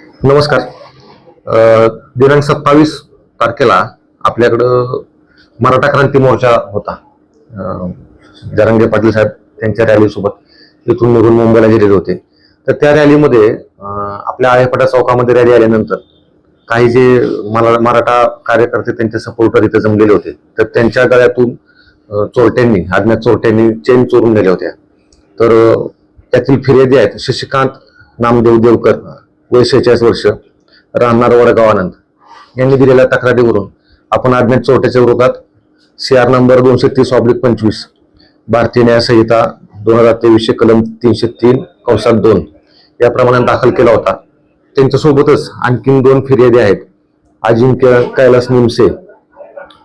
नमस्कार. दिनांक सत्तावीस तारखेला आपल्याकडं मराठा क्रांती मोर्चा होता. जरंगे पाटील साहेब त्यांच्या रॅलीसोबत इथून निघून मुंबईला गेलेले होते. तर त्या रॅलीमध्ये आपल्या आळेपाटा चौकामध्ये रॅली आल्यानंतर काही जे मला मराठा कार्यकर्ते त्यांचे सपोर्टर इथे जमलेले होते तर त्यांच्या गळ्यातून चोरट्यांनी अज्ञात चोरट्यांनी चेन चोरून नेल्या होत्या. तर त्यातील फिर्यादी आहेत शशिकांत नामदेव देवकर वय शेहेचाळीस वर्ष. राहणार वडगाव आनंद. यांनी दिलेल्या तक्रारीवरून आपण अज्ञात चोरट्याच्या विरोधात सी आर नंबर दोनशे तीस ऑब्लिक पंचवीस भारतीय न्याय संहिता दोन हजार तेवीसशे कलम तीनशे तीन कंसात दोन या प्रमाणात दाखल केला होता. त्यांच्यासोबतच आणखीन दोन फिर्यादी आहेत. अजिंक्य कैलास निमसे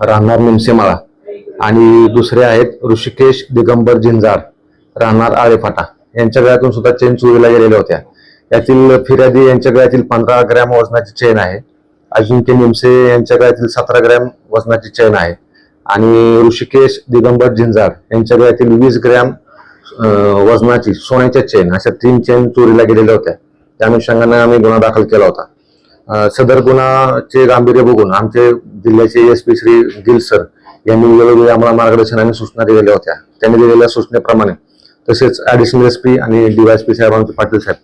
राहणार निमसेमाळा आणि दुसरे आहेत ऋषिकेश दिगंबर जिंजार राहणार आळेफाटा. यांच्या वेळातून सुद्धा चेन चोरीला गेलेल्या होत्या. यातील फिर्यादी यांच्या गळ्यातील पंधरा ग्रॅम वजनाची चेन आहे. अजिंक्य निमसे यांच्या गळ्यातील सतरा ग्रॅम वजनाची चेन आहे. आणि ऋषिकेश दिगंबर झिंजाड यांच्या गळ्यातील वीस ग्रॅम वजनाची सोन्याच्या चेन अशा तीन चेन चोरीला गेलेल्या होत्या. त्या अनुषंगाने आम्ही गुन्हा दाखल केला होता. सदर गुन्हाचे गांभीर्य बघून आमचे जिल्ह्याचे S P Shri Gill sir यांनी वेळोवेळी आम्हाला मार्गदर्शन आणि सूचना दिलेल्या होत्या. त्यांनी दिलेल्या सूचनेप्रमाणे तसेच ऍडिशनल एस पी आणि डीवायएसपी साहेबांचे पाटील साहेब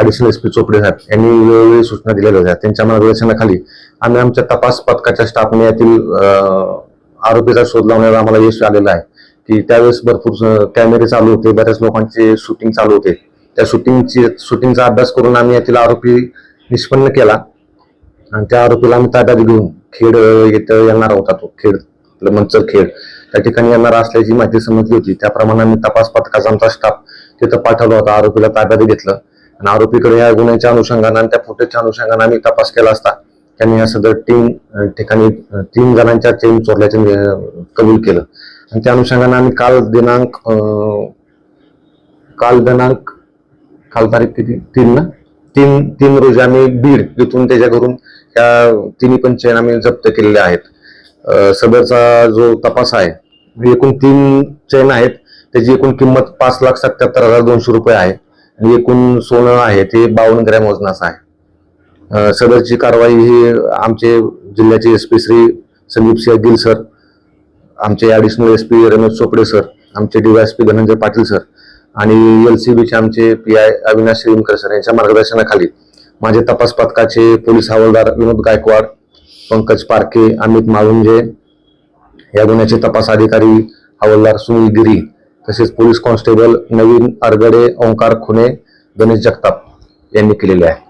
अडिशनल एस पी चोपडे साहेब यांनी वेळोवेळी सूचना दिलेल्या होत्या. त्यांच्या मार्गदर्शनाखाली आम्ही आमच्या तपास पथकाच्या स्टाफने यातील आरोपीचा शोध लावण्याला आम्हाला यश आलेलं आहे. की त्यावेळेस भरपूर कॅमेरे चालू होते बऱ्याच लोकांचे शूटिंग चालू होते. त्या शूटिंगची शूटिंगचा अभ्यास करून आम्ही यातील आरोपी निष्पन्न केला. आणि त्या आरोपीला आम्ही ताब्यात घेऊन खेड अं, येथं येणार होता तो खेड मंचर खेड. त्या ठिकाणी येणार असल्याची माहिती समजली होती. त्याप्रमाणे आम्ही तपास पथकाचा आमचा स्टाफ तिथं पाठवला होता. आरोपीला ताब्यात घेतलं. आणि आरोपीकडे या गुन्ह्याच्या अनुषंगानं आणि त्या फुटेजच्या अनुषंगानं आम्ही तपास केला असता त्यांनी या सदर तीन ठिकाणी तीन जणांच्या चेन चोरल्याचे कबूल केलं. आणि त्या अनुषंगानं आम्ही काल दिनांक काल दिनांक काल तारीख किती? तीन ना? तीन तीन रोजी आम्ही बीड तिथून त्याच्या घरून त्या तिन्ही पण चेन आम्ही जप्त केलेल्या आहेत. सदरचा जो तपास आहे एकूण तीन चेन आहेत त्याची एकूण किंमत पाच लाख सत्याहत्तर हजार दोनशे रुपये आहे. एकूण सोनं आहे ते बावन्न ग्रॅम वजनाचं आहे. सदरची कारवाई ही आमचे जिल्ह्याचे S P Shri Sandeep Singh Gill sir आमचे additional S P Ramesh Chopde sir आमचे डीवायएसपी धनंजय पाटील सर आणि एल सी बीचे आमचे P I Avinash Shrimkar sir यांच्या मार्गदर्शनाखाली माझे तपास पथकाचे पोलीस हवालदार विनोद गायकवाड पंकज पारखे अमित माळुंजे या गुन्ह्याचे तपास अधिकारी हवालदार सुनील गिरी तसेच पोलीस कॉन्स्टेबल नवीन अरगडे ओंकार खुने गणेश जगताप यांनी केलेले आहे.